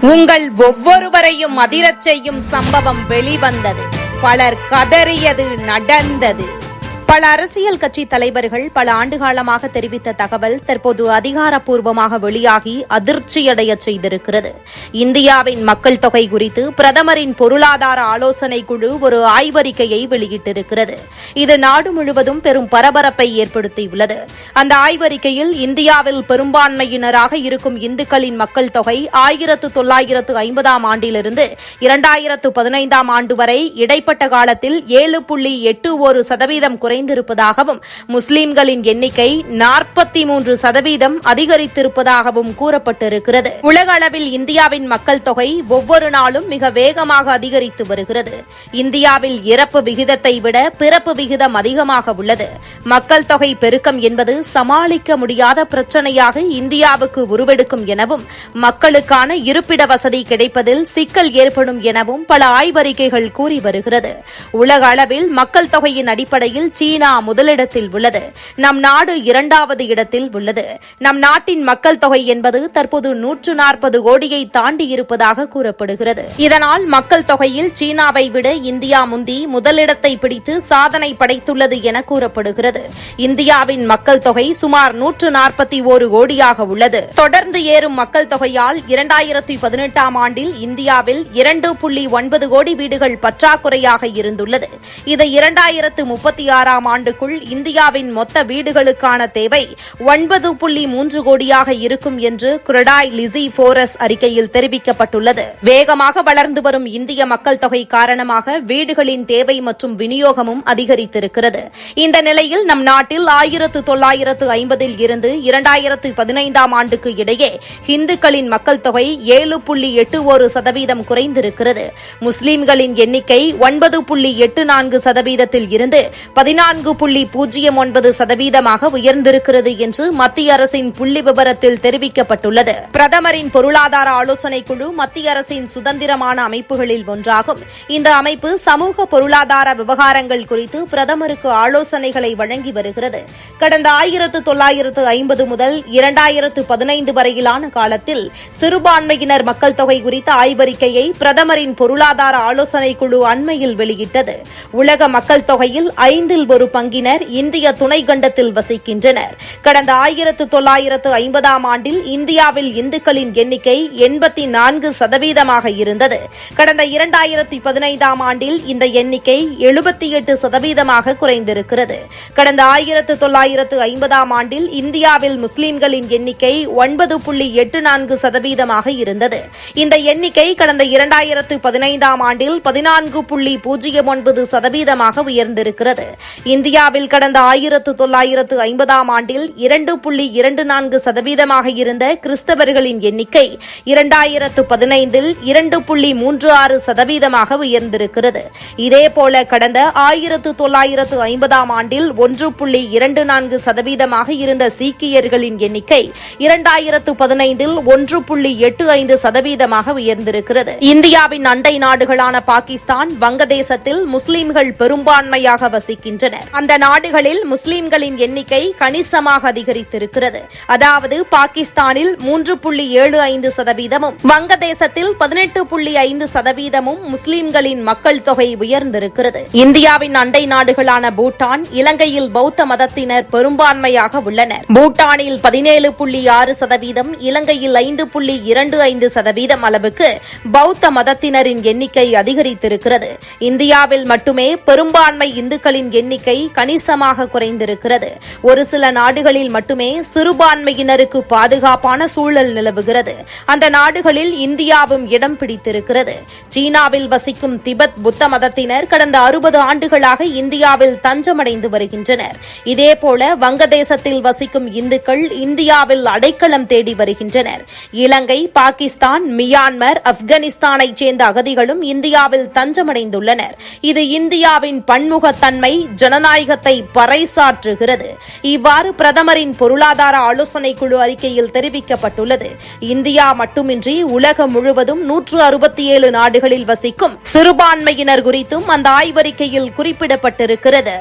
உங்கள் ஒவ்வொருவரையும் அதிரச் செய்யும் சம்பவம் வெளிவந்தது. பலர் கதறியது நடந்தது. பல அரசியல் கட்சி தலைவர்கள் பல ஆண்டுகாலமாக தெரிவித்த தகவல் தற்போது அதிகாரப்பூர்வமாக வெளியாகி அதிர்ச்சியடைய செய்திருக்கிறது. இந்தியாவின் மக்கள் தொகை குறித்து பிரதமரின் பொருளாதார ஆலோசனை குழு ஒரு ஆய்வறிக்கையை வெளியிட்டிருக்கிறது. இது நாடு முழுவதும் பெரும் பரபரப்பை ஏற்படுத்தியுள்ளது. அந்த ஆய்வறிக்கையில் இந்தியாவில் பெரும்பான்மையினராக இருக்கும் இந்துக்களின் மக்கள் தொகை ஆயிரத்து தொள்ளாயிரத்து ஐம்பதாம் ஆண்டிலிருந்து இரண்டாயிரத்து பதினைந்தாம் ஆண்டு வரை இடைப்பட்ட காலத்தில் ஏழு புள்ளி எட்டு ஒரு சதவீதம் குறை குறைந்திருப்பதாகவும் முஸ்லிம்களின் எண்ணிக்கை நாற்பத்தி மூன்று சதவீதம் அதிகரித்திருப்பதாகவும் கூறப்பட்டிருக்கிறது. உலக அளவில் இந்தியாவின் மக்கள் தொகை ஒவ்வொரு நாளும் மிக வேகமாக அதிகரித்து வருகிறது. இந்தியாவில் இறப்பு விகிதத்தை விட பிறப்பு விகிதம் அதிகமாக உள்ளது. மக்கள் தொகை பெருக்கம் என்பது சமாளிக்க முடியாத பிரச்சினையாக இந்தியாவுக்கு உருவெடுக்கும் எனவும் மக்களுக்கான இருப்பிட வசதி கிடைப்பதில் சிக்கல் ஏற்படும் எனவும் பல ஆய்வறிக்கைகள் கூறி வருகிறது. உலக அளவில் மக்கள் தொகையின் அடிப்படையில் சீனா சீனா முதலிடத்தில் உள்ளது. நம் நாடு இரண்டாவது இடத்தில் உள்ளது. நம் நாட்டின் மக்கள் தொகை என்பது தற்போது நூற்று நாற்பது கோடியை தாண்டி இருப்பதாக கூறப்படுகிறது. இதனால் மக்கள் தொகையில் சீனாவை விட இந்தியா முந்தி முதலிடத்தை பிடித்து சாதனை படைத்துள்ளது என கூறப்படுகிறது. இந்தியாவின் மக்கள் தொகை சுமார் நூற்று நாற்பத்தி ஒரு கோடியாக உள்ளது. தொடர்ந்து ஏறும் மக்கள் தொகையால் இரண்டாயிரத்தி பதினெட்டாம் ஆண்டில் இந்தியாவில் இரண்டு புள்ளி ஒன்பது கோடி வீடுகள் பற்றாக்குறையாக இருந்துள்ளது. இது இரண்டாயிரத்து முப்பத்தி ஆறாம் ஆண்டுக்குள் இந்தியாவின் மொத்த வீடுகளுக்கான தேவை ஒன்பது புள்ளி மூன்று கோடியாக இருக்கும் என்று குரடாய் லிசி போரஸ் அறிக்கையில் தெரிவிக்கப்பட்டுள்ளது. வேகமாக வளர்ந்து வரும் இந்திய மக்கள் தொகை காரணமாக வீடுகளின் தேவை மற்றும் விநியோகமும் அதிகரித்திருக்கிறது. இந்த நிலையில் நம் நாட்டில் ஆயிரத்து தொள்ளாயிரத்து ஐம்பதில் இருந்து இரண்டாயிரத்து பதினைந்தாம் ஆண்டுக்கு இடையே இந்துக்களின் மக்கள் தொகை ஏழு புள்ளி எட்டு ஒரு சதவீதம் குறைந்திருக்கிறது. முஸ்லீம்களின் எண்ணிக்கை ஒன்பது புள்ளி எட்டு நான்கு சதவீதத்தில் இருந்து பதினான்கு புள்ளி பூஜ்ஜியம் ஒன்பது சதவீதமாக உயர்ந்திருக்கிறது என்று மத்திய அரசின் புள்ளி விவரத்தில் தெரிவிக்கப்பட்டுள்ளது. பிரதமரின் பொருளாதார ஆலோசனை குழு மத்திய அரசின் சுதந்திரமான அமைப்புகளில் ஒன்றாகும். இந்த அமைப்பு சமூக பொருளாதார விவகாரங்கள் குறித்து பிரதமருக்கு ஆலோசனைகளை வழங்கி வருகிறது. கடந்த ஆயிரத்து தொள்ளாயிரத்து ஐம்பது முதல் இரண்டாயிரத்து பதினைந்து வரையிலான காலத்தில் சிறுபான்மையினர் மக்கள் தொகை குறித்த ஆய்வறிக்கையை பிரதமரின் பொருளாதார ஆலோசனை குழு அண்மையில் வெளியிட்டது. உலக மக்கள் தொகையில் ஐந்தில் ஒரு பங்கினர் இந்திய துணைக்கண்டத்தில் வசிக்கின்றனர். கடந்த ஆயிரத்து தொள்ளாயிரத்து ஐம்பதாம் ஆண்டில் இந்தியாவில் இந்துக்களின் எண்ணிக்கை எண்பத்தி நான்கு சதவீதமாக இருந்தது. கடந்த இரண்டாயிரத்தி பதினைந்தாம் ஆண்டில் இந்த எண்ணிக்கை எழுபத்தி எட்டு சதவீதமாக குறைந்திருக்கிறது. கடந்த ஆயிரத்து தொள்ளாயிரத்து ஐம்பதாம் ஆண்டில் இந்தியாவில் முஸ்லீம்களின் எண்ணிக்கை ஒன்பது புள்ளி எட்டு நான்கு சதவீதமாக இருந்தது. இந்த எண்ணிக்கை கடந்த இரண்டாயிரத்து பதினைந்தாம் ஆண்டில் பதினான்கு புள்ளி பூஜ்ஜியம் ஒன்பது சதவீதமாக உயர்ந்திருக்கிறது. இந்தியாவில் கடந்த ஆயிரத்து தொள்ளாயிரத்து ஐம்பதாம் ஆண்டில் இரண்டு புள்ளி இரண்டு நான்கு சதவீதமாக இருந்த கிறிஸ்தவர்களின் எண்ணிக்கை இரண்டாயிரத்து பதினைந்தில் இரண்டு புள்ளி மூன்று ஆறு சதவீதமாக உயர்ந்திருக்கிறது. இதேபோல கடந்த ஆயிரத்து தொள்ளாயிரத்து ஐம்பதாம் ஆண்டில் ஒன்று புள்ளி இரண்டு நான்கு சதவீதமாக இருந்த சீக்கியர்களின் எண்ணிக்கை இரண்டாயிரத்து பதினைந்தில் ஒன்று புள்ளி எட்டு ஐந்து சதவீதமாக உயர்ந்திருக்கிறது. இந்தியாவின் அண்டை நாடுகளான பாகிஸ்தான் வங்கதேசத்தில் முஸ்லிம்கள் பெரும்பான்மையாக வசிக்கின்றனர். அந்த நாடுகளில் முஸ்லிம்களின் எண்ணிக்கை கணிசமாக அதிகரித்திருக்கிறது. அதாவது பாகிஸ்தானில் மூன்று புள்ளி ஏழு ஐந்து சதவீதமும் வங்கதேசத்தில் பதினெட்டு புள்ளி ஐந்து சதவீதமும் முஸ்லிம்களின் மக்கள் தொகை உயர்ந்திருக்கிறது. இந்தியாவின் அண்டை நாடுகளான பூட்டான் இலங்கையில் பௌத்த மதத்தினர் பெரும்பான்மையாக உள்ளனர். பூட்டானில் பதினேழு புள்ளி ஆறு சதவீதம் இலங்கையில் ஐந்து புள்ளி இரண்டு ஐந்து சதவீதம் அளவுக்கு பௌத்த மதத்தினரின் எண்ணிக்கை அதிகரித்திருக்கிறது. இந்தியாவில் மட்டுமே பெரும்பான்மை இந்துக்களின் எண்ணிக்கை எண்ணிக்கை கணிசமாக குறைந்திருக்கிறது. ஒரு சில நாடுகளில் மட்டுமே சிறுபான்மையினருக்கு பாதுகாப்பான சூழல் நிலவுகிறது. அந்த நாடுகளில் இந்தியாவும் இடம் பிடித்திருக்கிறது. சீனாவில் வசிக்கும் திபெத் புத்த மதத்தினர் கடந்த அறுபது ஆண்டுகளாக இந்தியாவில் தஞ்சமடைந்து வருகின்றனர். இதேபோல வங்கதேசத்தில் வசிக்கும் இந்துக்கள் இந்தியாவில் அடைக்கலம் தேடி வருகின்றனர். இலங்கை பாகிஸ்தான் மியான்மர் ஆப்கானிஸ்தானைச் சேர்ந்த அகதிகளும் இந்தியாவில் தஞ்சமடைந்துள்ளனர். இது இந்தியாவின் பன்முகத்தன்மை ஜன ஜனநாயகத்தை பறைசாற்றுகிறது. இவ்வாறு பிரதமரின் பொருளாதார ஆலோசனை குழு அறிக்கையில் தெரிவிக்கப்பட்டுள்ளது. இந்தியா மட்டுமின்றி உலகம் முழுவதும் நூற்று அறுபத்தி ஏழு நாடுகளில் வசிக்கும் சிறுபான்மையினர் குறித்தும் அந்த ஆய்வறிக்கையில் குறிப்பிடப்பட்டிருக்கிறது.